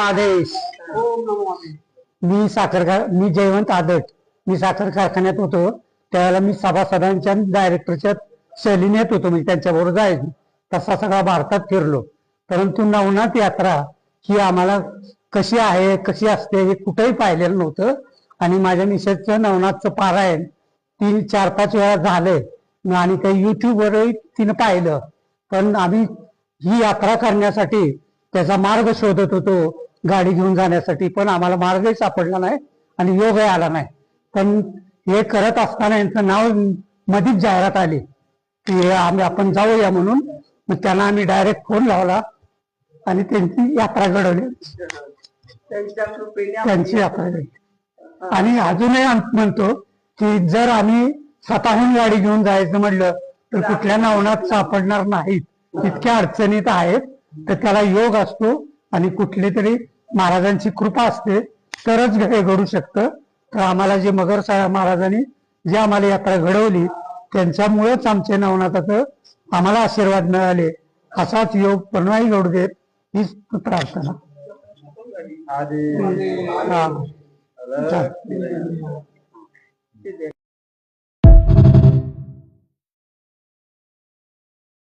आदेश. मी साखर मी जयवंत आदट. मी साखर कारखान्यात होतो. त्यावेळेला मी सभासदांच्या डायरेक्टरच्या शैलीने येत होतो. म्हणजे त्यांच्याबरोबर जायचो. तसा सगळा भारतात फिरलो. परंतु नवनाथ यात्रा ही आम्हाला कशी आहे कशी असते हे कुठेही पाहिलेलं नव्हतं. आणि माझ्या निषेधचं नवनाथचं पारायण तीन चार पाच वेळा झालंय आणि ते युट्यूबवरही तिनं पाहिलं. पण आम्ही ही यात्रा करण्यासाठी त्याचा मार्ग शोधत होतो. गाडी घेऊन जाण्यासाठी पण आम्हाला मार्गही सापडला नाही आणि योगही आला नाही. पण हे करत असताना यांचं नाव मधीच जाहिरात आली की आम्ही आपण जाऊया म्हणून. मग त्यांना आम्ही डायरेक्ट फोन लावला आणि त्यांची यात्रा घडवली. त्यांची यात्रा घडली आणि अजूनही म्हणतो की जर आम्ही स्वतःहून गाडी घेऊन जायचं म्हटलं तर कुठल्या नावनात सापडणार नाहीत. इतक्या अडचणीत आहेत तर त्याला योग असतो आणि कुठले तरी महाराजांची कृपा असते तरच हे घडू शकतं. तर आम्हाला जे मगर साहेब महाराजांनी जी आम्हाला यात्रा घडवली त्यांच्यामुळेच आमच्या नवनाथाचं आम्हाला आशीर्वाद मिळाले. असाच योग पुन्हाही घडू देत हीच प्रार्थना. हा.